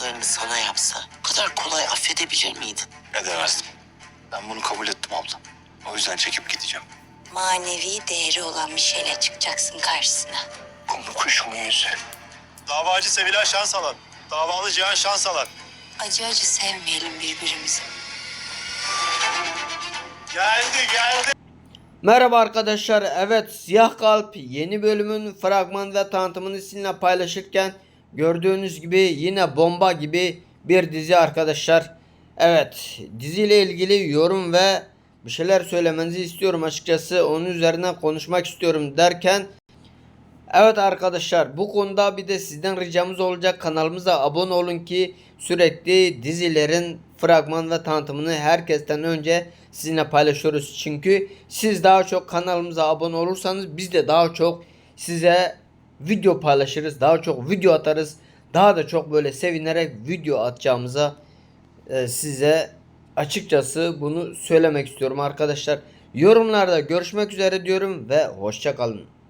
yaptıklarını sana yapsa bu kadar kolay affedebilir miydin? Edemezdim. Ben bunu kabul ettim abla. O yüzden çekip gideceğim. Manevi değeri olan bir şeyle çıkacaksın karşısına. Kumru kuşumun yüzü. Davacı Sevilay şans alan. Davalı Cihan şans alan. Acı acı sevmeyelim birbirimizi. Geldi geldi. Merhaba arkadaşlar. Evet Siyah Kalp yeni bölümün fragman ve tanıtımını sizinle paylaşırken gördüğünüz gibi yine bomba gibi bir dizi arkadaşlar. Evet diziyle ilgili yorum ve bir şeyler söylemenizi istiyorum açıkçası. Onun üzerine konuşmak istiyorum derken Evet arkadaşlar bu konuda bir de sizden ricamız olacak kanalımıza abone olun ki sürekli dizilerin fragman ve tanıtımını herkesten önce sizinle paylaşıyoruz. Çünkü siz daha çok kanalımıza abone olursanız biz de daha çok size video paylaşırız. Daha çok video atarız. Daha da çok böyle sevinerek video atacağımıza e, size açıkçası bunu söylemek istiyorum arkadaşlar. Yorumlarda görüşmek üzere diyorum ve hoşça kalın.